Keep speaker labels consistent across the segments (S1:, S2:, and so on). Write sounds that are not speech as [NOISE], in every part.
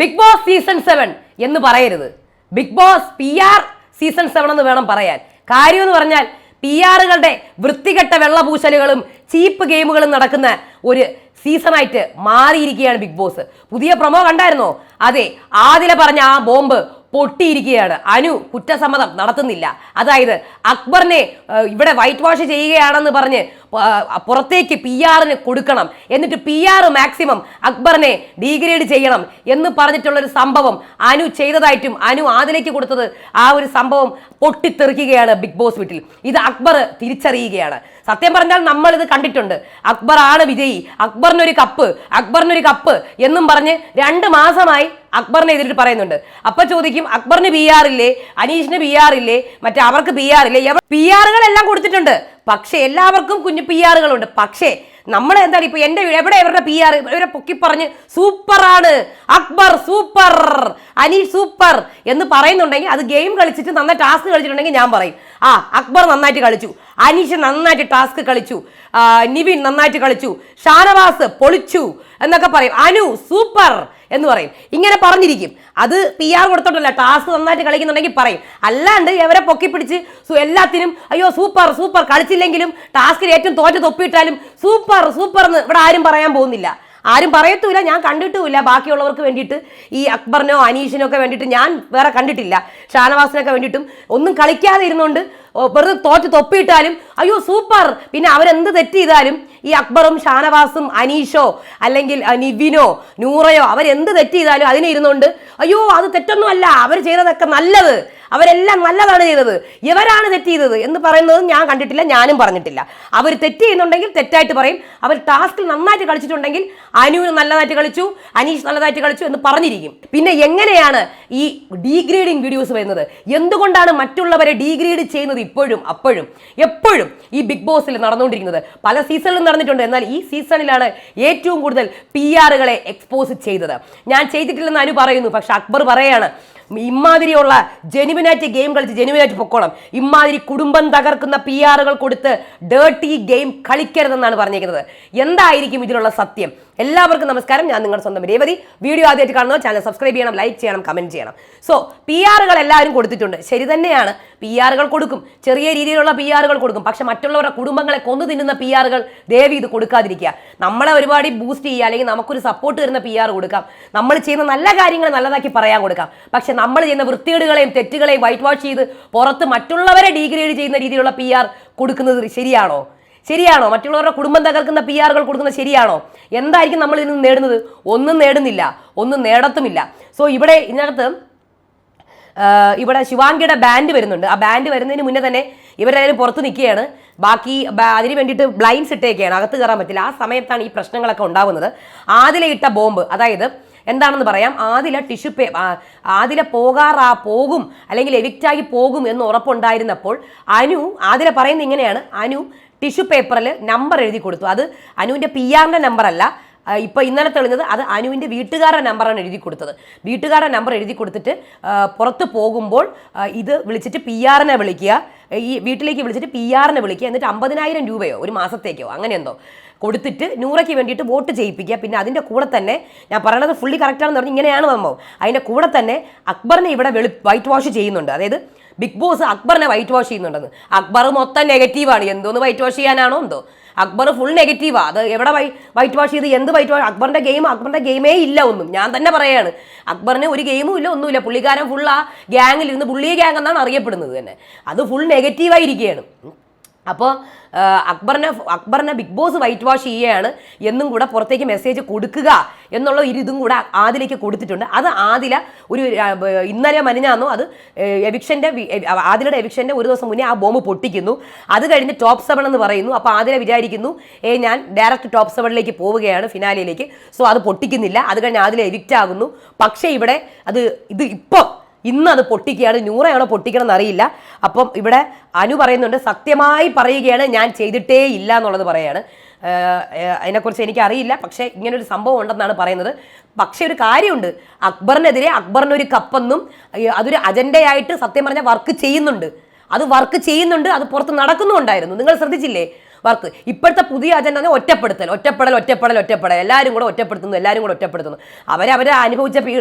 S1: Big boss season seven എന്ന് പറയരുത്. Bigg Boss P R season seven എന്ന് വേണം പറയാൻ. കാര്യം എന്ന് പറഞ്ഞാൽ പി ആറുകളുടെ വൃത്തികെട്ട വെള്ളപൂശലുകളും ചീപ്പ് ഗെയിമുകളും നടക്കുന്ന ഒരു സീസണായിട്ട് മാറിയിരിക്കുകയാണ് ബിഗ് ബോസ് പുതിയ പ്രൊമോ കണ്ടായിരുന്നോ? അതെ ആദില പറഞ്ഞ ആ ബോംബ് പൊട്ടിയിരിക്കുകയാണ്. അനു കുറ്റസമ്മതം നടത്തുന്നില്ല. അതായത് അക്ബറിനെ ഇവിടെ വൈറ്റ് വാഷ് ചെയ്യുകയാണെന്ന് പറഞ്ഞ് പുറത്തേക്ക് പി ആറിന് കൊടുക്കണം. എന്നിട്ട് പി ആർ മാക്സിമം അക്ബറിനെ ഡീഗ്രേഡ് ചെയ്യണം എന്ന് പറഞ്ഞിട്ടുള്ളൊരു സംഭവം അനു ചെയ്തതായിട്ടും അനു ആദിലേക്ക് കൊടുത്തത് ആ ഒരു സംഭവം പൊട്ടിത്തെറിക്കുകയാണ് ബിഗ് ബോസ് വീട്ടിൽ. ഇത് അക്ബർ തിരിച്ചറിയുകയാണ്. സത്യം പറഞ്ഞാൽ നമ്മൾ ഇത് കണ്ടിട്ടുണ്ട്. അക്ബർ ആണ് വിജയി. അക്ബറിനൊരു കപ്പ് അക്ബറിനൊരു കപ്പ് എന്നും പറഞ്ഞ് രണ്ട് മാസമായി അക്ബറിനെ എതിരിട്ട് പറയുന്നുണ്ട്. അപ്പൊ ചോദിക്കും അക്ബറിന് പി ആർ ഇല്ലേ? അനീഷിന് പി ആർ ഇല്ലേ? മറ്റേ അവർക്ക് പി ആർ ഇല്ലേ? പി ആറുകളെല്ലാം കൊടുത്തിട്ടുണ്ട്. പക്ഷെ എല്ലാവർക്കും കുഞ്ഞു പി ആറുകളുണ്ട് പക്ഷേ നമ്മൾ എന്താണ് ഇപ്പൊ എന്റെ വീട് എവിടെ ഇവരുടെ പി ആർ ഇവരെ പൊക്കി പറഞ്ഞ് സൂപ്പറാണ്. അക്ബർ സൂപ്പർ. അനീഷ് സൂപ്പർ എന്ന് പറയുന്നുണ്ടെങ്കിൽ അത് ഗെയിം കളിച്ചിട്ട് നന്നായി ടാസ്ക് കളിച്ചിട്ടുണ്ടെങ്കിൽ ഞാൻ പറയും. ആ അക്ബർ നന്നായിട്ട് കളിച്ചു. അനീഷ് നന്നായിട്ട് ടാസ്ക് കളിച്ചു. നിവിൻ നന്നായിട്ട് കളിച്ചു. ഷാനവാസ് പൊളിച്ചു എന്നൊക്കെ പറയും. അനു സൂപ്പർ. എന്ന് പറയും. ഇങ്ങനെ പറഞ്ഞിരിക്കും. അത് പി ആർ കൊടുത്തോണ്ടല്ല ടാസ്ക് നന്നായിട്ട് കളിക്കുന്നുണ്ടെങ്കിൽ പറയും. അല്ലാണ്ട് ഇവരെ പൊക്കി പിടിച്ച് എല്ലാത്തിനും അയ്യോ സൂപ്പർ സൂപ്പർ കളിച്ചില്ലെങ്കിലും ടാസ്കിൽ ഏറ്റവും തോറ്റ തൊപ്പിയിട്ടാലും സൂപ്പർ സൂപ്പർ എന്ന് ഇവിടെ ആരും പറയാൻ പോകുന്നില്ല. ആരും പറയത്തുമില്ല ഞാൻ കണ്ടിട്ടുമില്ല. ബാക്കിയുള്ളവർക്ക് വേണ്ടിയിട്ട് ഈ അക്ബറിനോ അനീഷിനോ ഒക്കെ വേണ്ടിയിട്ട് ഞാൻ വേറെ കണ്ടിട്ടില്ല. ഷാനവാസിനൊക്കെ വേണ്ടിയിട്ടും ഒന്നും കളിക്കാതെ ഇരുന്നുകൊണ്ട് വെറുതെ തോറ്റ് തൊപ്പിയിട്ടാലും അയ്യോ സൂപ്പർ. പിന്നെ അവരെന്ത് തെറ്റ് ചെയ്താലും ഈ അക്ബറും ഷാനവാസും അനീഷോ അല്ലെങ്കിൽ നിവിനോ നൂറയോ അവരെന്ത് തെറ്റ് ചെയ്താലും അതിനെ ഇരുന്നുകൊണ്ട് അയ്യോ അത് തെറ്റൊന്നുമല്ല. അവർ ചെയ്തതൊക്കെ നല്ലത്. അവരെല്ലാം നല്ലതാണ് ചെയ്തത്. ഇവരാണ് തെറ്റ് ചെയ്തത് എന്ന് പറയുന്നത് ഞാൻ കണ്ടിട്ടില്ല ഞാനും പറഞ്ഞിട്ടില്ല. അവർ തെറ്റ് ചെയ്യുന്നുണ്ടെങ്കിൽ തെറ്റായിട്ട് പറയും. അവർ ടാസ്കിൽ നന്നായിട്ട് കളിച്ചിട്ടുണ്ടെങ്കിൽ അനു നല്ലതായിട്ട് കളിച്ചു അനീഷ് നല്ലതായിട്ട് കളിച്ചു എന്ന് പറഞ്ഞിരിക്കും. പിന്നെ എങ്ങനെയാണ് ഈ ഡീഗ്രേഡിങ് വീഡിയോസ് വരുന്നത്? എന്തുകൊണ്ടാണ് മറ്റുള്ളവരെ ഡീഗ്രേഡ് ചെയ്യുന്നത് ഇപ്പോഴും അപ്പോഴും? എപ്പോഴും ഈ ബിഗ് ബോസിൽ നടന്നുകൊണ്ടിരിക്കുന്നത്. പല സീസണിലും നടന്നിട്ടുണ്ട്. എന്നാൽ ഈ സീസണിലാണ് ഏറ്റവും കൂടുതൽ പി ആറുകളെ എക്സ്പോസ് ചെയ്തത്. ഞാൻ ചെയ്തിട്ടില്ലെന്ന് അനു പറയുന്നു പക്ഷെ അക്ബർ പറയാണ് ഇമാതിരിയുള്ള ജെനുവിനായിട്ട് ഗെയിം കളിച്ച് ജെനുവിനായിട്ട് പൊക്കോളം ഇമാതിരി കുടുംബം തകർക്കുന്ന പി ആറുകൾ കൊടുത്ത് ഡേർട്ടി ഗെയിം കളിക്കരുതെന്നാണ് പറഞ്ഞിരിക്കുന്നത്. എന്തായിരിക്കും ഇതിലുള്ള സത്യം? എല്ലാവർക്കും നമസ്കാരം. ഞാൻ നിങ്ങളുടെ സ്വന്തം രേവതി. വീഡിയോ ആദ്യമായിട്ട് കാണുന്നത് ചാനൽ സബ്സ്ക്രൈബ് ചെയ്യണം ലൈക്ക് ചെയ്യണം കമന്റ് ചെയ്യണം. സോ പി ആറുകൾ എല്ലാവരും കൊടുത്തിട്ടുണ്ട്. ശരി തന്നെയാണ്. പി ആറുകൾ കൊടുക്കും. ചെറിയ രീതിയിലുള്ള പി ആറുകൾ കൊടുക്കും. പക്ഷെ മറ്റുള്ളവരുടെ കുടുംബങ്ങളെ കൊന്നു തിന്നുന്ന പി ആറുകൾ ദേവി ഇത് കൊടുക്കാതിരിക്കുക. നമ്മളെ ഒരുപാട് ബൂസ്റ്റ് ചെയ്യുക അല്ലെങ്കിൽ നമുക്കൊരു സപ്പോർട്ട് തരുന്ന പി ആർ കൊടുക്കാം. നമ്മൾ ചെയ്യുന്ന നല്ല കാര്യങ്ങൾ നല്ലതാക്കി പറയാൻ കൊടുക്കാം. പക്ഷെ നമ്മൾ ചെയ്യുന്ന വൃത്തികേടുകളെയും തെറ്റുകളെയും വൈറ്റ് വാഷ് ചെയ്ത് പുറത്ത് മറ്റുള്ളവരെ ഡീഗ്രേഡ് ചെയ്യുന്ന രീതിയിലുള്ള പി ആർ കൊടുക്കുന്നത് ശരിയാണോ? ശരിയാണോ? മറ്റുള്ളവരുടെ കുടുംബം തകർക്കുന്ന പി ആറുകൾ കൊടുക്കുന്നത് ശരിയാണോ? എന്തായിരിക്കും നമ്മൾ ഇതിൽ നിന്ന് നേടുന്നത്? ഒന്നും നേടുന്നില്ല. ഒന്നും നേടത്തുമില്ല. സോ ഇവിടെ ഇതിനകത്ത് ഇവിടെ ശിവാംഗിയുടെ ബാൻഡ് വരുന്നുണ്ട്. ആ ബാൻഡ് വരുന്നതിന് മുന്നേ തന്നെ ഇവരെല്ലാവരും പുറത്ത് നിൽക്കുകയാണ്. ബാക്കി അതിന് വേണ്ടിയിട്ട് ബ്ലൈൻഡ്സ് ഇട്ടേക്കെയാണ്. അകത്ത് കയറാൻ പറ്റില്ല. ആ സമയത്താണ് ഈ പ്രശ്നങ്ങളൊക്കെ ഉണ്ടാകുന്നത്. ആദിലെ ഇട്ട ബോംബ്. അതായത് എന്താണെന്ന് പറയാം? ആദില ടിഷ്യൂ പേ ആദില പോകാറാ പോകും. അല്ലെങ്കിൽ എവിക്റ്റായി പോകും എന്ന് ഉറപ്പുണ്ടായിരുന്നപ്പോൾ അനു ആദില പറയുന്നത് ഇങ്ങനെയാണ്. അനു ടിഷ്യൂ പേപ്പറിൽ നമ്പർ എഴുതി കൊടുത്തു. അത് അനുവിന്റെ പി ആറിന്റെ നമ്പറല്ല. ഇപ്പൊ ഇന്നലെ തെളിഞ്ഞത് അത് അനുവിന്റെ വീട്ടുകാരുടെ നമ്പറാണ് എഴുതി കൊടുത്തത്. വീട്ടുകാരുടെ നമ്പർ എഴുതി കൊടുത്തിട്ട് പുറത്ത് പോകുമ്പോൾ ഇത് വിളിച്ചിട്ട് പി ആറിനെ വിളിക്കുക. ഈ വീട്ടിലേക്ക് വിളിച്ചിട്ട് പി ആറിനെ വിളിക്കുക. എന്നിട്ട് അമ്പതിനായിരം രൂപയോ ഒരു മാസത്തേക്കോ അങ്ങനെ എന്തോ കൊടുത്തിട്ട് നൂറയ്ക്ക് വേണ്ടിയിട്ട് വോട്ട് ചെയ്യിപ്പിക്കുക. പിന്നെ അതിന്റെ കൂടെ തന്നെ ഞാൻ പറയണത് ഫുള്ളി കറക്റ്റാണെന്ന് പറഞ്ഞ് ഇങ്ങനെയാണ് സംഭവം. അതിന്റെ കൂടെ തന്നെ അക്ബറിനെ ഇവിടെ വെളി വൈറ്റ് വാഷ് ചെയ്യുന്നുണ്ട്. അതായത് ബിഗ് ബോസ് അക്ബറിനെ വൈറ്റ് വാഷ് ചെയ്യുന്നുണ്ടെന്ന്. അക്ബർ മൊത്തം നെഗറ്റീവാണ് എന്തോന്ന് വൈറ്റ് വാഷ് ചെയ്യാനാണോ എന്തോ? അക്ബർ ഫുൾ നെഗറ്റീവാണ് അത് എവിടെ വൈ വൈറ്റ് വാഷ് ചെയ്ത് എന്ത് വൈറ്റ് വാഷ് അക്ബറിന്റെ ഗെയിം അക്ബറിന്റെ ഗെയിമേ ഇല്ല ഒന്നും. ഞാൻ തന്നെ പറയാണ്. അക്ബറിന് ഒരു ഗെയിമും ഇല്ല ഒന്നുമില്ല. പുള്ളിക്കാരൻ ഫുൾ ആ ഗ്യാങ്ങിൽ ഇരുന്ന് പുള്ളിയെ ഗ്യാങ് എന്നാണ് അറിയപ്പെടുന്നത് തന്നെ. അത് ഫുൾ നെഗറ്റീവായിരിക്കുകയാണ് അപ്പോൾ അക്ബറിനെ അക്ബറിനെ ബിഗ് ബോസ് വൈറ്റ് വാഷ് ചെയ്യുകയാണ് എന്നും കൂടെ പുറത്തേക്ക് മെസ്സേജ് കൊടുക്കുക എന്നുള്ള ഒരു ഇതും കൂടെ ആദിലേക്ക് കൊടുത്തിട്ടുണ്ട്. അത് ആദില ഒരു ഇന്നലെ മനിഞ്ഞാന്നോ അത് എവിക്ഷന്റെ ആദിലയുടെ എവിക്ഷന്റെ ഒരു ദിവസം മുന്നേ ആ ബോംബ് പൊട്ടിക്കുന്നു. അത് കഴിഞ്ഞ് ടോപ്പ് സെവൻ എന്ന് പറയുന്നു. അപ്പോൾ ആദില വിചാരിക്കുന്നു ഏ ഞാൻ ഡയറക്റ്റ് ടോപ്പ് സെവനിലേക്ക് പോവുകയാണ് ഫിനാലിയിലേക്ക് സോ അത് പൊട്ടിക്കുന്നില്ല. അത് കഴിഞ്ഞ് ആദില എവിക്റ്റ് ആകുന്നു. പക്ഷേ ഇവിടെ അത് ഇത് ഇപ്പം ഇന്ന് അത് പൊട്ടിക്കുകയാണ് നൂറയാണോ പൊട്ടിക്കണം എന്നറിയില്ല അപ്പം ഇവിടെ അനു പറയുന്നുണ്ട് സത്യമായി പറയുകയാണ് ഞാൻ ചെയ്തിട്ടേ ഇല്ല എന്നുള്ളത് പറയാണ്. അതിനെക്കുറിച്ച് എനിക്കറിയില്ല. ഇങ്ങനെ ഒരു സംഭവം ഉണ്ടെന്നാണ് പറയുന്നത്. പക്ഷേ ഒരു കാര്യമുണ്ട്. അക്ബറിനെതിരെ അക്ബറിനൊരു കപ്പെന്നും ഏഹ് അതൊരു അജണ്ടയായിട്ട് സത്യം പറഞ്ഞാൽ വർക്ക് ചെയ്യുന്നുണ്ട്. അത് വർക്ക് ചെയ്യുന്നുണ്ട് അത് പുറത്ത് നടക്കുന്നുണ്ടായിരുന്നു നിങ്ങൾ ശ്രദ്ധിച്ചില്ലേ? വർക്ക്. ഇപ്പോഴത്തെ പുതിയ അജണ്ട എന്ന് ഒറ്റപ്പെടുത്തൽ ഒറ്റപ്പെടൽ ഒറ്റപ്പെടൽ ഒറ്റപ്പെടൽ. എല്ലാവരും കൂടെ ഒറ്റപ്പെടുത്തുന്നു എല്ലാവരും കൂടെ ഒറ്റപ്പെടുത്തുന്നു. അവരവർ അനുഭവിച്ച പീ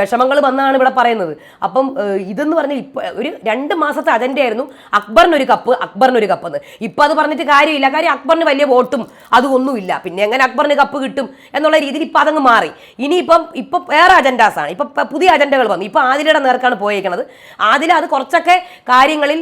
S1: വിഷമങ്ങൾ വന്നാണ് ഇവിടെ പറയുന്നത്. അപ്പം ഇതെന്ന് പറഞ്ഞാൽ ഇപ്പം ഒരു രണ്ട് മാസത്തെ അജണ്ടയായിരുന്നു അക്ബറിനൊരു കപ്പ് അക്ബറിനൊരു കപ്പ് എന്ന്. ഇപ്പം അത് പറഞ്ഞിട്ട് കാര്യമില്ല. കാര്യം അക്ബറിന് വലിയ വോട്ടും അതൊന്നുമില്ല പിന്നെ എങ്ങനെ അക്ബറിന് കപ്പ് കിട്ടും എന്നുള്ള രീതിയിൽ ഇപ്പം അതങ്ങ് മാറി. ഇനിയിപ്പം ഇപ്പം വേറെ അജണ്ടാസാണ് ഇപ്പം പുതിയ അജണ്ടകൾ വന്നു. ഇപ്പം ആദിലയുടെ നേർക്കാണ് പോയേക്കുന്നത് ആദില അത് കുറച്ചൊക്കെ കാര്യങ്ങളിൽ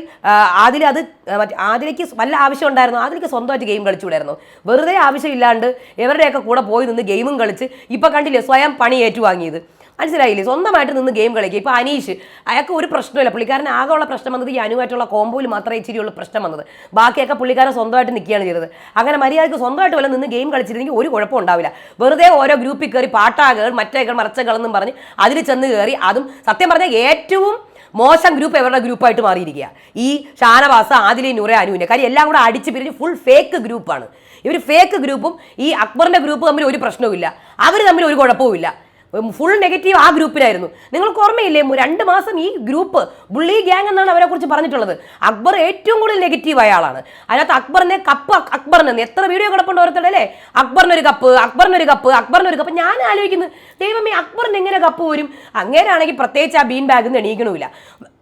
S1: ആദില അത് മറ്റേ ആദിലയ്ക്ക് വല്ല ആവശ്യം ഉണ്ടായിരുന്നു? ആദിലയ്ക്ക് സ്വന്തമായിട്ട് ഗെയിം കളിച്ചുകൂടായിരുന്നു. വെറുതെ ആവശ്യമില്ലാണ്ട് ഇവരുടെയൊക്കെ കൂടെ പോയി നിന്ന് ഗെയിമും കളിച്ച് ഇപ്പം കണ്ടില്ലേ സ്വയം പണി ഏറ്റുവാങ്ങിയത്. മനസ്സിലായില്ലേ? സ്വന്തമായിട്ട് നിന്ന് ഗെയിം കളിക്കുക. ഇപ്പോൾ അനീഷ് അയാൾക്ക് ഒരു പ്രശ്നമില്ല പുള്ളിക്കാരൻ ആകെയുള്ള പ്രശ്നം വന്നത് ഈ അനുവായിട്ടുള്ള കോമ്പോയിൽ മാത്രമേ ഇച്ചിരി ഉള്ള പ്രശ്നം വന്നത്. ബാക്കിയൊക്കെ പുള്ളിക്കാരൻ സ്വന്തമായിട്ട് നിൽക്കുകയാണ് ചെയ്തത്. അങ്ങനെ മര്യാദയ്ക്ക് സ്വന്തമായിട്ട് വല്ല നിന്ന് ഗെയിം കളിച്ചിരുന്നെങ്കിൽ ഒരു കുഴപ്പം ഉണ്ടാവില്ല. വെറുതെ ഓരോ ഗ്രൂപ്പിൽ കയറി പാട്ടാകൾ മറ്റേകൾ മറച്ചകളെന്നും പറഞ്ഞ് അതിൽ ചെന്ന് കയറി അതും സത്യം പറഞ്ഞാൽ ഏറ്റവും മോശം ഗ്രൂപ്പ് ഇവരുടെ ഗ്രൂപ്പായിട്ട് മാറിയിരിക്കുക ഈ ഷാനവാസ് ആദിലി നൂറെ അനുവിനെ. കാര്യം എല്ലാം കൂടെ അടിച്ച് പിരിഞ്ഞ് ഫുൾ ഫേക്ക് ഗ്രൂപ്പാണ് ഇവർ ഫേക്ക് ഗ്രൂപ്പും ഈ അക്ബറിന്റെ ഗ്രൂപ്പ് തമ്മിൽ ഒരു പ്രശ്നവുമില്ല. അവർ തമ്മിൽ ഒരു കുഴപ്പവുമില്ല. ഫുൾ നെഗറ്റീവ് ആ ഗ്രൂപ്പിലായിരുന്നു. നിങ്ങൾക്ക് ഓർമ്മയില്ലേ രണ്ട് മാസം ഈ ഗ്രൂപ്പ് ബുള്ളി ഗ്യാങ് എന്നാണ് അവരെ കുറിച്ച് പറഞ്ഞിട്ടുള്ളത്. അക്ബർ ഏറ്റവും കൂടുതൽ നെഗറ്റീവ് ആളാണ് അതിനകത്ത് അക്ബറിനെ കപ്പ് അക്- അക്ബറിന് എത്ര വീഡിയോ കിടപ്പുണ്ട് ഓർത്തടെ അല്ലേ? അക്ബറിനൊരു കപ്പ് അക്ബറിനൊരു കപ്പ് അക്ബറിനൊരു കപ്പ്. ഞാൻ ആലോചിക്കുന്നു ദൈവമേ അക്ബറിന് എങ്ങനെ കപ്പ് വരും? അങ്ങനെയാണെങ്കിൽ പ്രത്യേകിച്ച് ആ ബീൻ ബാഗ് എണീക്കണമില്ല.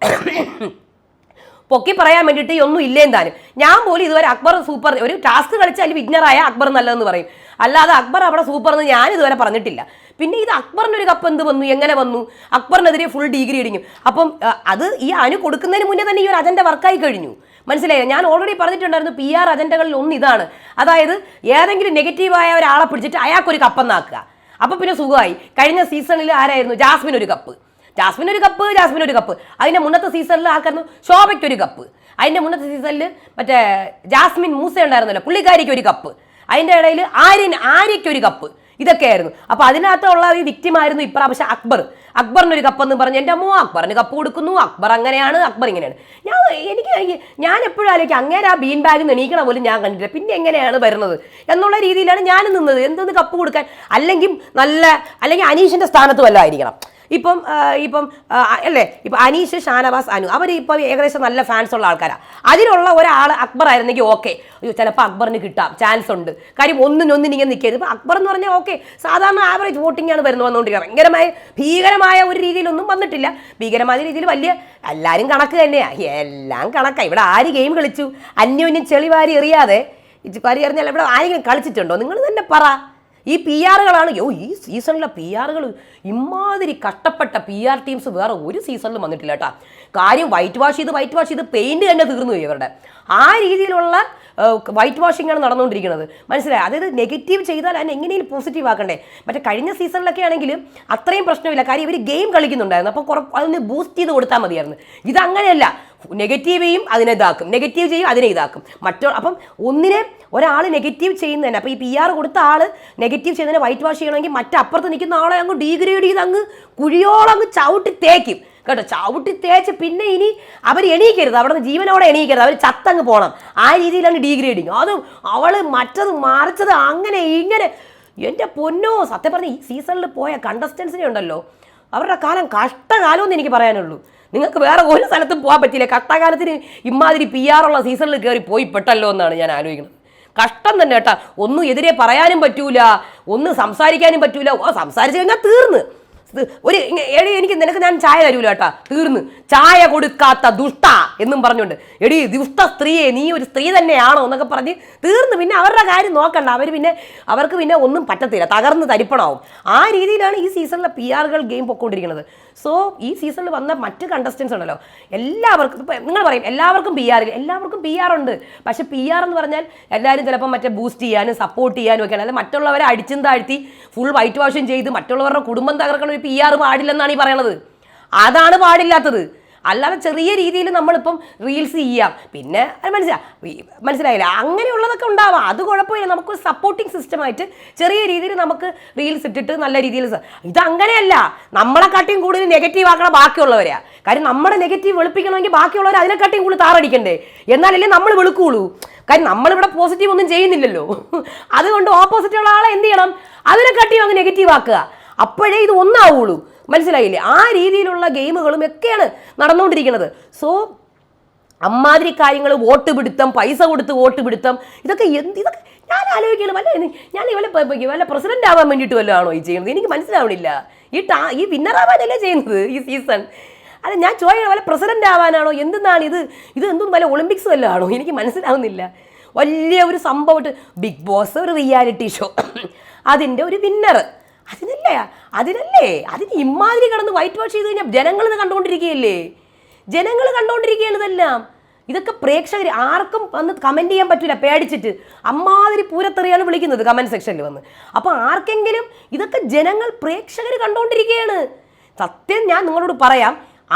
S1: [COUGHS] പൊക്കി പറയാൻ വേണ്ടിയിട്ട് ഒന്നും ഇല്ലേ താനും. ഞാൻ പോലും ഇതുവരെ അക്ബർ സൂപ്പർ ഒരു ടാസ്ക് കളിച്ചാൽ വിജ്ഞറായ അക്ബർ നല്ലതെന്ന് പറയും. അല്ലാതെ അക്ബർ അവിടെ സൂപ്പർ എന്ന് ഞാൻ ഇതുവരെ പറഞ്ഞിട്ടില്ല. പിന്നെ ഇത് അക്ബറിന് ഒരു കപ്പ് എന്ത് വന്നു? എങ്ങനെ വന്നു? അക്ബറിനെതിരെ ഫുൾ ഡിഗ്രി ഇടിഞ്ഞു. അപ്പം അത് ഈ അനു കൊടുക്കുന്നതിന് മുന്നേ തന്നെ ഈ ഒരു അജണ്ട വർക്കായി കഴിഞ്ഞു. മനസ്സിലായോ? ഞാൻ ഓൾറെഡി പറഞ്ഞിട്ടുണ്ടായിരുന്നു പി ആർ അജണ്ടകളിൽ ഒന്ന് ഇതാണ്. അതായത് ഏതെങ്കിലും നെഗറ്റീവായ ഒരാളെ പിടിച്ചിട്ട് അയാൾക്കൊരു കപ്പെന്നാക്കുക അപ്പം പിന്നെ സുഖമായി. കഴിഞ്ഞ സീസണിൽ ആരായിരുന്നു? ജാസ്മിൻ ഒരു കപ്പ് ജാസ്മിൻ ഒരു കപ്പ് ജാസ്മിൻ ഒരു കപ്പ് അതിന്റെ മുന്നത്തെ സീസണിൽ ആക്കായിരുന്നു ശോഭയ്ക്ക് ഒരു കപ്പ് അതിന്റെ മുന്നത്തെ സീസണിൽ മറ്റേ ജാസ്മിൻ മൂസ ഉണ്ടായിരുന്നല്ലോ പുള്ളിക്കാരിക്ക് ഒരു കപ്പ് അതിന്റെ ഇടയിൽ ആര്യൻ ആര്യയ്ക്ക് ഒരു കപ്പ് ഇതൊക്കെയായിരുന്നു. അപ്പൊ അതിനകത്തുള്ള ഈ വിക്റ്റിമായിരുന്നു ഇപ്രാവശ്യം അക്ബർ. അക്ബറിനൊരു കപ്പ് എന്ന് പറഞ്ഞ് എന്റെ അമ്മ അക്ബറിന് കപ്പ് കൊടുക്കുന്നു. അക്ബർ അങ്ങനെയാണ് അക്ബർ ഇങ്ങനെയാണ്. ഞാൻ എനിക്ക് ഞാൻ എപ്പോഴും ആലോചിക്കും അങ്ങനെ ആ ബീൻ ബാഗ് നെണീക്കണ പോലും ഞാൻ കണ്ടിട്ടില്ല. പിന്നെ എങ്ങനെയാണ് വരുന്നത്? എന്നുള്ള രീതിയിലാണ് ഞാൻ നിന്നത്. എന്തെന്ന് കപ്പ് കൊടുക്കാൻ? അല്ലെങ്കിൽ നല്ല അല്ലെങ്കിൽ അനീഷിന്റെ സ്ഥാനത്ത് വല്ല ആയിരിക്കണം. ഇപ്പം ഇപ്പം അല്ലേ? ഇപ്പം അനീഷ് ഷാനവാസ് അനു. അവർ ഇപ്പം ഏകദേശം നല്ല ഫാൻസ് ഉള്ള ആൾക്കാരാണ് അതിലുള്ള ഒരാൾ അക്ബർ ആയിരുന്നെങ്കിൽ ഓക്കെ ചിലപ്പോൾ അക്ബറിന് കിട്ടാം. ചാൻസ് ഉണ്ട്. കാര്യം ഒന്നിനൊന്നിന് ഇങ്ങനെ നിൽക്കരുത്. ഇപ്പം അക്ബർ എന്ന് പറഞ്ഞാൽ ഓക്കെ സാധാരണ ആവറേജ് വോട്ടിംഗ് ആണ് വരുന്നത് വന്നുകൊണ്ടിരിക്കുന്നത്. ഭയങ്കരമായ ഭീകരമായ ഒരു രീതിയിലൊന്നും വന്നിട്ടില്ല. ഭീകരമായ രീതിയിൽ വലിയ എല്ലാവരും കണക്ക് തന്നെയാണ് എല്ലാം കണക്കാണ് ഇവിടെ ആര് ഗെയിം കളിച്ചു? അന്യോന്യം ചെളിവാരി എറിയാതെ. വാരി എറിഞ്ഞാൽ ഇവിടെ ആരെങ്കിലും കളിച്ചിട്ടുണ്ടോ? നിങ്ങൾ തന്നെ പറ. ഈ പി ആറുകളാണ് യോ ഈ സീസണിലെ പി ആറുകൾ ഇമാതിരി കഷ്ടപ്പെട്ട പി ആർ ടീംസ് വേറെ ഒരു സീസണിലും വന്നിട്ടില്ല കേട്ടോ. കാര്യം വൈറ്റ് വാഷ് ചെയ്ത് വൈറ്റ് വാഷ് ചെയ്ത് പെയിന്റ് തന്നെ തീർന്നു ഇവരുടെ. ആ രീതിയിലുള്ള വൈറ്റ് വാഷിംഗ് ആണ് നടന്നുകൊണ്ടിരിക്കുന്നത്. മനസ്സിലായി? അതായത് നെഗറ്റീവ് ചെയ്താൽ അതിനെ എങ്ങനെയും പോസിറ്റീവ് ആക്കണ്ടേ? മറ്റേ കഴിഞ്ഞ സീസണിലൊക്കെ ആണെങ്കിൽ അത്രയും പ്രശ്നമില്ല. കാര്യം ഇവർ ഗെയിം കളിക്കുന്നുണ്ടായിരുന്നു. അപ്പോൾ കുറ അതിന് ബൂസ്റ്റ് ചെയ്ത് കൊടുത്താൽ മതിയായിരുന്നു. ഇത് അങ്ങനെയല്ല നെഗറ്റീവ് ചെയ്യും അതിനെ ഇതാക്കും. നെഗറ്റീവ് ചെയ്യും അതിനെ ഇതാക്കും. മറ്റോ അപ്പം ഒന്നിനെ ഒരാൾ നെഗറ്റീവ് ചെയ്യുന്നതന്നെ. അപ്പോൾ ഈ പി ആർ കൊടുത്ത ആൾ നെഗറ്റീവ് ചെയ്യുന്നതിനെ വൈറ്റ് വാഷ് ചെയ്യണമെങ്കിൽ മറ്റപ്പുറത്ത് നിൽക്കുന്ന ആളെ അങ്ങ് ഡീഗ്രേഡ് ചെയ്ത് അങ്ങ് കുഴിയോളം അങ്ങ് ചവിട്ടി തേക്കും. കേട്ടോ ചവിട്ടി തേച്ച് പിന്നെ ഇനി അവർ എണീക്കരുത്. അവിടെ നിന്ന് ജീവനോടെ എണീക്കരുത്. അവർ ചത്തങ്ങ് പോകണം ആ രീതിയിലാണ് ഡീഗ്രേഡിങ് അതും അവൾ മറ്റത് മറിച്ചത് അങ്ങനെ ഇങ്ങനെ. എന്റെ പൊന്നോ സത്യം പറഞ്ഞ ഈ സീസണിൽ പോയ കണ്ടസ്റ്റൻസിനെ ഉണ്ടല്ലോ. അവരുടെ കാലം കഷ്ടകാലം എന്ന് എനിക്ക് പറയാനുള്ളൂ. നിങ്ങൾക്ക് വേറെ ഒരു സ്ഥലത്തും പോകാൻ പറ്റില്ല കഷ്ടകാലത്തിന് ഇമാതിരി പി ആറുള്ള സീസണിൽ കയറി പോയി പെട്ടല്ലോ എന്നാണ് ഞാൻ ആലോചിക്കുന്നത്. കഷ്ടം തന്നെ കേട്ടാ. ഒന്നും എതിരെ പറയാനും പറ്റൂല. ഒന്നും സംസാരിക്കാനും പറ്റൂല. ഓ സംസാരിച്ചു കഴിഞ്ഞാൽ തീർന്ന്. ഒരു എടി എനിക്ക് നിനക്ക് ഞാൻ ചായ തരൂല കേട്ടാ. തീർന്ന്. ചായ കൊടുക്കാത്ത ദുഷ്ട എന്നും പറഞ്ഞുകൊണ്ട്. എടി ദുഷ്ട സ്ത്രീയെ നീ ഒരു സ്ത്രീ തന്നെയാണോ എന്നൊക്കെ പറഞ്ഞ് തീർന്ന് പിന്നെ അവരുടെ കാര്യം നോക്കണ്ട. അവർ പിന്നെ അവർക്ക് പിന്നെ ഒന്നും പറ്റത്തില്ല. തകർന്ന് തരിപ്പണാവും. ആ രീതിയിലാണ് ഈ സീസണിലെ പി ആറുകൾ ഗെയിം പൊക്കോണ്ടിരിക്കുന്നത്. സോ ഈ സീസണിൽ വന്ന മറ്റ് കണ്ടസ്റ്റൻസ് ഉണ്ടല്ലോ. എല്ലാവർക്കും ഇപ്പം നിങ്ങൾ പറയും എല്ലാവർക്കും പി ആർ എല്ലാവർക്കും പി ആർ ഉണ്ട്. പക്ഷേ പി ആർ എന്ന് പറഞ്ഞാൽ എല്ലാവരും ചിലപ്പോൾ മറ്റേ ബൂസ്റ്റ് ചെയ്യാനും സപ്പോർട്ട് ചെയ്യാനും ഒക്കെയാണ്. അല്ലെങ്കിൽ മറ്റുള്ളവരെ അടിച്ചും താഴ്ത്തി ഫുൾ വൈറ്റ് വാഷും ചെയ്ത് മറ്റുള്ളവരുടെ കുടുംബം തകർക്കണ ഒരു പി ആർ പാടില്ലെന്നാണ് ഈ പറയണത്. അതാണ് പാടില്ലാത്തത്. അല്ലാതെ ചെറിയ രീതിയിൽ നമ്മളിപ്പം റീൽസ് ചെയ്യാം. പിന്നെ അത് മനസ്സിലാ മനസ്സിലായില്ല? അങ്ങനെയുള്ളതൊക്കെ ഉണ്ടാവാം. അത് കുഴപ്പമില്ല. നമുക്ക് സപ്പോർട്ടിങ് സിസ്റ്റമായിട്ട് ചെറിയ രീതിയിൽ നമുക്ക് റീൽസ് ഇട്ടിട്ട് നല്ല രീതിയിൽ ഇത് അങ്ങനെയല്ല. നമ്മളെക്കാട്ടിയും കൂടുതൽ നെഗറ്റീവ് ആക്കണ ബാക്കിയുള്ളവരെയാ കാര്യം നമ്മുടെ നെഗറ്റീവ് വെളുപ്പിക്കണമെങ്കിൽ ബാക്കിയുള്ളവർ അതിനെക്കാട്ടിയും കൂടുതൽ താറടിക്കണ്ടേ? എന്നാലല്ലേ നമ്മൾ വെളുക്കുള്ളൂ. കാര്യം നമ്മളിവിടെ പോസിറ്റീവ് ഒന്നും ചെയ്യുന്നില്ലല്ലോ. അതുകൊണ്ട് ഓപ്പോസിറ്റ് ഉള്ള ആളെ എന്ത് ചെയ്യണം? അതിനെക്കാട്ടിയും അങ്ങ് നെഗറ്റീവ് ആക്കുക. അപ്പോഴേ ഇത് ഒന്നാവുള്ളൂ. മനസ്സിലായില്ലേ? ആ രീതിയിലുള്ള ഗെയിമുകളും ഒക്കെയാണ് നടന്നുകൊണ്ടിരിക്കുന്നത്. സോ അമ്മാതിരി കാര്യങ്ങൾ വോട്ട് പിടുത്തം പൈസ കൊടുത്ത് വോട്ട് പിടുത്തം ഇതൊക്കെ എന്ത് ഇതൊക്കെ ഞാൻ ആലോചിക്കണം വല്ല ഞാൻ ഇവലെ വല്ല പ്രസിഡന്റ് ആവാൻ വേണ്ടിയിട്ട് വല്ലതും ആണോ ഈ ചെയ്യുന്നത്? എനിക്ക് മനസ്സിലാവണില്ല. ഈ ടാ ഈ വിന്നർ ആവാനല്ലേ ചെയ്യുന്നത് ഈ സീസൺ അല്ല ഞാൻ ചോദിക്കണം വല്ല പ്രസിഡന്റ് ആവാനാണോ? എന്തെന്നാണ് ഇത്? ഇത് എന്തും വല്ല ഒളിമ്പിക്സ് വല്ലതും ആണോ? എനിക്ക് മനസ്സിലാവുന്നില്ല. വലിയ ഒരു സംഭവമായിട്ട് ബിഗ് ബോസ് ഒരു റിയാലിറ്റി ഷോ അതിന്റെ ഒരു വിന്നർ അതിനല്ലേ? അതിനല്ലേ? അതിന് ഇമാതിരി കടന്ന് വൈറ്റ് വാഷ് ചെയ്ത് കഴിഞ്ഞാൽ ജനങ്ങൾ ഇത് കണ്ടുകൊണ്ടിരിക്കുകയല്ലേ? ജനങ്ങൾ കണ്ടുകൊണ്ടിരിക്കുകയാണ് ഇതെല്ലാം. ഇതൊക്കെ പ്രേക്ഷകർ ആർക്കും വന്ന് കമന്റ് ചെയ്യാൻ പറ്റില്ല പേടിച്ചിട്ട്. അമ്മാതിരി പൂരത്തെറിയാണ് വിളിക്കുന്നത് കമന്റ് സെക്ഷനിൽ വന്ന്. അപ്പോൾ ആർക്കെങ്കിലും ഇതൊക്കെ ജനങ്ങൾ പ്രേക്ഷകർ കണ്ടുകൊണ്ടിരിക്കുകയാണ്. സത്യം ഞാൻ നിങ്ങളോട് പറയാം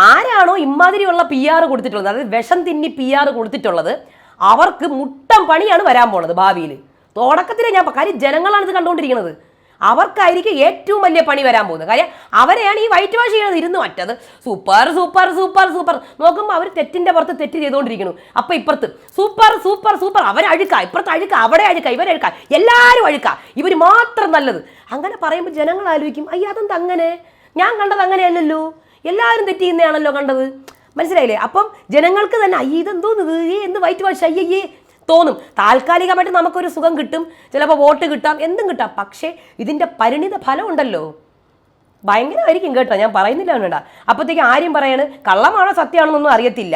S1: ആരാണോ ഇമാതിരിയുള്ള പി ആർ കൊടുത്തിട്ടുള്ളത് അതായത് വിഷം തിന്നി പി ആർ കൊടുത്തിട്ടുള്ളത് അവർക്ക് മുട്ടം പണിയാണ് വരാൻ പോണത് ഭാവിയിൽ തുടക്കത്തിലേ ഞാൻ കാര്യം ജനങ്ങളാണ് ഇത് കണ്ടുകൊണ്ടിരിക്കുന്നത് അവർക്കായിരിക്കും ഏറ്റവും വലിയ പണി വരാൻ പോകുന്നത്. കാര്യം അവരെയാണ് ഈ വൈറ്റ് വാഷ് ചെയ്യുന്നത് ഇരുന്ന് മറ്റത്. സൂപ്പർ സൂപ്പർ സൂപ്പർ സൂപ്പർ നോക്കുമ്പോൾ അവർ തെറ്റിന്റെ പുറത്ത് തെറ്റ് ചെയ്തുകൊണ്ടിരിക്കുന്നു. അപ്പം ഇപ്പുറത്ത് സൂപ്പർ സൂപ്പർ സൂപ്പർ അവർ അഴുക്ക. ഇപ്പുറത്ത് അഴുക്ക അവിടെ അഴുക്ക ഇവരഴുക്ക എല്ലാവരും അഴുക്ക. ഇവർ മാത്രം നല്ലത്. അങ്ങനെ പറയുമ്പോൾ ജനങ്ങൾ ആലോചിക്കും അയ്യ അതെന്താ അങ്ങനെ? ഞാൻ കണ്ടത് അങ്ങനെയല്ലല്ലോ. എല്ലാവരും തെറ്റ് ചെയ്യുന്നതാണല്ലോ കണ്ടത്. മനസ്സിലായില്ലേ? അപ്പം ജനങ്ങൾക്ക് തന്നെ അയ്യ ഇതെന്തോന്നത് ഏ എന്ത് വൈറ്റ് വാഷ് അയ്യേ തോന്നും. താൽക്കാലികമായിട്ട് നമുക്കൊരു സുഖം കിട്ടും. ചിലപ്പോൾ വോട്ട് കിട്ടാം എന്തും കിട്ടാം. പക്ഷേ ഇതിന്റെ പരിണിത ഫലം ഉണ്ടല്ലോ ഭയങ്കരമായിരിക്കും കേട്ടോ. ഞാൻ പറയുന്നില്ല വേണ്ട അപ്പോഴത്തേക്ക് ആരും പറയാണ് കള്ളമാണോ സത്യമാണെന്നൊന്നും അറിയത്തില്ല.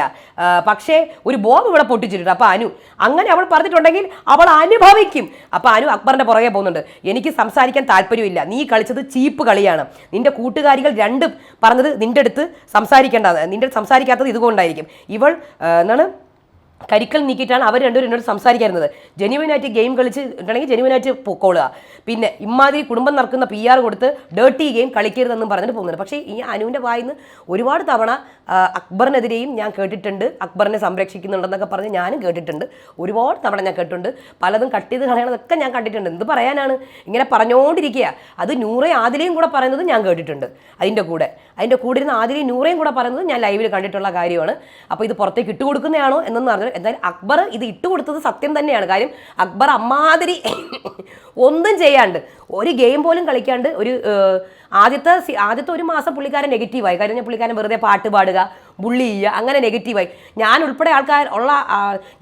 S1: പക്ഷേ ഒരു ബോംബ് ഇവിടെ പൊട്ടിച്ചിട്ടുണ്ട്. അപ്പോൾ അനു അങ്ങനെ അവൾ പറഞ്ഞിട്ടുണ്ടെങ്കിൽ അവൾ അനുഭവിക്കും. അപ്പോൾ അനു അക്ബറിന്റെ പുറകെ പോകുന്നുണ്ട്. എനിക്ക് സംസാരിക്കാൻ താല്പര്യമില്ല. നീ കളിച്ചത് ചീപ്പ് കളിയാണ്. നിന്റെ കൂട്ടുകാരികൾ രണ്ടും പറഞ്ഞത് നിന്റെ അടുത്ത് സംസാരിക്കേണ്ടത് നിന്റെ സംസാരിക്കാത്തത് ഇതുകൊണ്ടായിരിക്കും. ഇവൾ എന്താണ് കരിക്കൽ നീക്കിയിട്ടാണ് അവർ രണ്ടുപേരും എന്നോട് സംസാരിക്കാറുന്നത്. ജെനുവിനായിട്ട് ഗെയിം കളിച്ച് ഉണ്ടെങ്കിൽ ജെനുവിനായിട്ട് പൊക്കോളുക പിന്നെ ഇമാതിരി കുടുംബം നടക്കുന്ന പി ആർ കൊടുത്ത് ഡേർട്ടി ഗെയിം കളിക്കരുതെന്നും പറഞ്ഞിട്ട് പോകുന്നുണ്ട്. പക്ഷേ ഈ അനുവിന്റെ വായിന്ന് ഒരുപാട് തവണ അക്ബറിനെതിരെയും ഞാൻ കേട്ടിട്ടുണ്ട്. അക്ബറിനെ സംരക്ഷിക്കുന്നുണ്ടെന്നൊക്കെ പറഞ്ഞ് ഞാനും കേട്ടിട്ടുണ്ട്. ഒരുപാട് തവണ ഞാൻ കേട്ടിട്ടുണ്ട്. പലതും കട്ട് ചെയ്ത് കളയണതൊക്കെ ഞാൻ കണ്ടിട്ടുണ്ട്. എന്ത് പറയാനാണ്? ഇങ്ങനെ പറഞ്ഞുകൊണ്ടിരിക്കുക അത് നൂറെ ആദിലയും കൂടെ പറയുന്നത് ഞാൻ കേട്ടിട്ടുണ്ട് അതിന്റെ കൂടെ. അതിന്റെ കൂടെ ഇരുന്ന് ആദിലയും നൂറേയും കൂടെ പറയുന്നത് ഞാൻ ലൈവിൽ കണ്ടിട്ടുള്ള കാര്യമാണ്. അപ്പോൾ ഇത് പുറത്തേക്ക് ഇട്ടുകൊടുക്കുന്നതാണോ എന്നൊന്നും അറിഞ്ഞു എന്തായാലും അക്ബർ ഇത് ഇട്ടുകൊടുത്തത് സത്യം തന്നെയാണ്. കാര്യം അക്ബർ അമ്മാതിരി ഒന്നും ചെയ്യാണ്ട് ഒരു ഗെയിം പോലും കളിക്കാണ്ട് ഒരു ആദ്യത്തെ ആദ്യത്തെ ഒരു മാസം പുള്ളിക്കാരൻ നെഗറ്റീവായി കാര്യം ഞാൻ പുള്ളിക്കാരൻ വെറുതെ പാട്ട് പാടുക ബുള്ളി ചെയ്യുക അങ്ങനെ നെഗറ്റീവായി ഞാൻ ഉൾപ്പെടെ ആൾക്കാർ ഉള്ള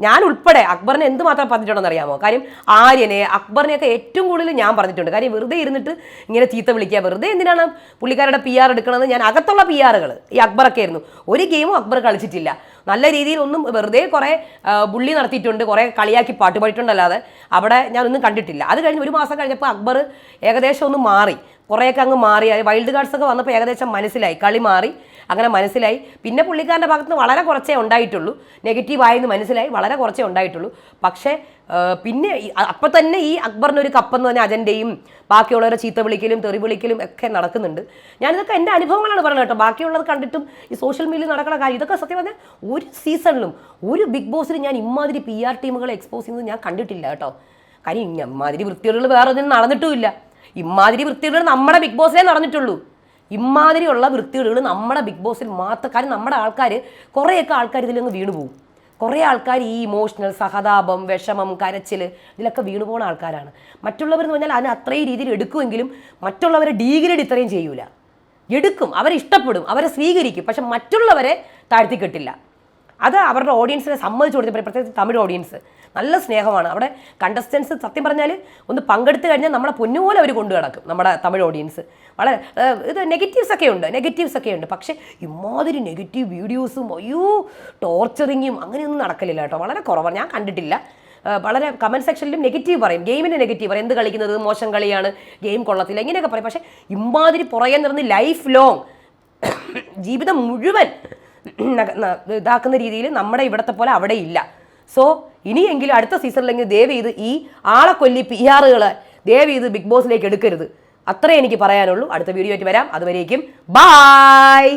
S1: ഞാൻ ഉൾപ്പെടെ അക്ബറിനെ എന്തുമാത്രം പറഞ്ഞിട്ടുണ്ടെന്ന് അറിയാമോ? കാര്യം ആര്യനെ അക്ബറിനെയൊക്കെ ഏറ്റവും കൂടുതൽ ഞാൻ പറഞ്ഞിട്ടുണ്ട്. കാര്യം വെറുതെ ഇരുന്നിട്ട് ഇങ്ങനെ ചീത്ത വിളിക്കുക വെറുതെ എന്തിനാണ് പുള്ളിക്കാരുടെ പി ആർ എടുക്കണമെന്ന് ഞാൻ അകത്തുള്ള പി ആറുകൾ ഈ അക്ബറൊക്കെ ആയിരുന്നു. ഒരു ഗെയിമും അക്ബർ കളിച്ചിട്ടില്ല. നല്ല രീതിയിൽ ഒന്നും വെറുതെ കുറേ ബുള്ളി നടത്തിയിട്ടുണ്ട് കുറേ കളിയാക്കി പാട്ട് പാടിയിട്ടുണ്ടല്ലാതെ. അവിടെ ഞാനൊന്നും കണ്ടിട്ടില്ല. അത് കഴിഞ്ഞ് ഒരു മാസം കഴിഞ്ഞപ്പോൾ അക്ബർ ഏകദേശം ഒന്ന് മാറി. കുറേയൊക്കെ അങ്ങ് മാറി. വൈൽഡ് കാർഡ്സ് ഒക്കെ വന്നപ്പോൾ ഏകദേശം മനസ്സിലായി. കളി മാറി. അങ്ങനെ മനസ്സിലായി. പിന്നെ പുള്ളിക്കാരന്റെ ഭാഗത്ത് നിന്ന് വളരെ കുറച്ചേ ഉണ്ടായിട്ടുള്ളൂ. നെഗറ്റീവ് ആയെന്ന് മനസ്സിലായി. വളരെ കുറച്ചേ ഉണ്ടായിട്ടുള്ളൂ. പക്ഷേ പിന്നെ അപ്പം തന്നെ ഈ അക്ബറിന് ഒരു കപ്പെന്ന് പറഞ്ഞ അജന്റെയും ബാക്കിയുള്ളവരെ ചീത്ത വിളിക്കലും തെറി വിളിക്കലും ഒക്കെ നടക്കുന്നുണ്ട്. ഞാനിതൊക്കെ എന്റെ അനുഭവങ്ങളാണ് പറയുന്നത് കേട്ടോ. ബാക്കിയുള്ളത് കണ്ടിട്ടും ഈ സോഷ്യൽ മീഡിയയിൽ നടക്കുന്ന കാര്യം ഇതൊക്കെ സത്യം പറഞ്ഞാൽ ഒരു സീസണിലും ഒരു ബിഗ് ബോസിൽ ഞാൻ ഇമാതിരി പി ആർ ടീമുകളെ എക്സ്പോസ് ചെയ്യുന്നത് ഞാൻ കണ്ടിട്ടില്ല കേട്ടോ. കാര്യം ഇമ്മാതിരി വൃത്തികേടുകൾ വേറെ ഒന്നും നടന്നിട്ടുമില്ല. ഇമാതിരി വൃത്തികേടുകൾ നമ്മുടെ ബിഗ് ബോസിലേ നടന്നിട്ടുള്ളൂ. ഇമാതിരിയുള്ള വൃത്തികേടുകൾ നമ്മുടെ ബിഗ് ബോസിൽ മാത്രം കാര്യം നമ്മുടെ ആൾക്കാർ കുറേയൊക്കെ ആൾക്കാർ ഇതിലങ്ങ് വീണു പോകും കുറേ ആൾക്കാർ ഈ ഇമോഷണൽ സഹതാപം വിഷമം കരച്ചിൽ ഇതിലൊക്കെ വീണു പോകുന്ന ആൾക്കാരാണ്. മറ്റുള്ളവർ എന്ന് പറഞ്ഞാൽ അതിന് അത്രയും രീതിയിൽ എടുക്കുമെങ്കിലും മറ്റുള്ളവരെ ഡീഗ്രേഡ് ഇത്രയും ചെയ്യൂല. എടുക്കും അവരെ ഇഷ്ടപ്പെടും അവരെ സ്വീകരിക്കും പക്ഷെ മറ്റുള്ളവരെ താഴ്ത്തിക്കെട്ടില്ല അത് അവരുടെ ഓഡിയൻസിനെ സമ്മതിച്ചു കൊടുത്തപ്പോൾ പ്രത്യേകിച്ച് തമിഴ് ഓഡിയൻസ് നല്ല സ്നേഹമാണ്. അവിടെ കണ്ടസ്റ്റൻസ് സത്യം പറഞ്ഞാൽ ഒന്ന് പങ്കെടുത്തു കഴിഞ്ഞാൽ നമ്മളെ പൊന്നുപോലെ അവർ കൊണ്ടു കിടക്കും നമ്മുടെ തമിഴ് ഓഡിയൻസ് വളരെ ഇത് നെഗറ്റീവ്സ് ഒക്കെ ഉണ്ട് നെഗറ്റീവ്സ് ഒക്കെ ഉണ്ട്. പക്ഷേ ഇമാതിരി നെഗറ്റീവ് വീഡിയോസും അയ്യോ ടോർച്ചറിങ്ങും അങ്ങനെയൊന്നും നടക്കലില്ല കേട്ടോ. വളരെ കുറവാണ്. ഞാൻ കണ്ടിട്ടില്ല. വളരെ കമന്റ് സെക്ഷനിലും നെഗറ്റീവ് പറയും. ഗെയിമിന്റെ നെഗറ്റീവ് പറയും. എന്ത് കളിക്കുന്നത്? മോശം കളിയാണ്. ഗെയിം കൊള്ളത്തില്ല. ഇങ്ങനെയൊക്കെ പറയും. പക്ഷേ ഇമാതിരി പുറകെ നിർന്ന് ലൈഫ് ലോങ് ജീവിതം മുഴുവൻ ഇതാക്കുന്ന രീതിയിൽ നമ്മുടെ ഇവിടത്തെ പോലെ അവിടെ ഇല്ല. സോ ഇനിയെങ്കിലും അടുത്ത സീസണിലെങ്കിൽ ദയവ് ചെയ്ത് ഈ ആളെ കൊല്ലി പി ആറുകളെ ദയവ് ചെയ്ത് ബിഗ് ബോസിലേക്ക് എടുക്കരുത്. അത്രേ എനിക്ക് പറയാനുള്ളൂ. അടുത്ത വീഡിയോ ആയിട്ട് വരാം. അതുവരേക്കും ബായ്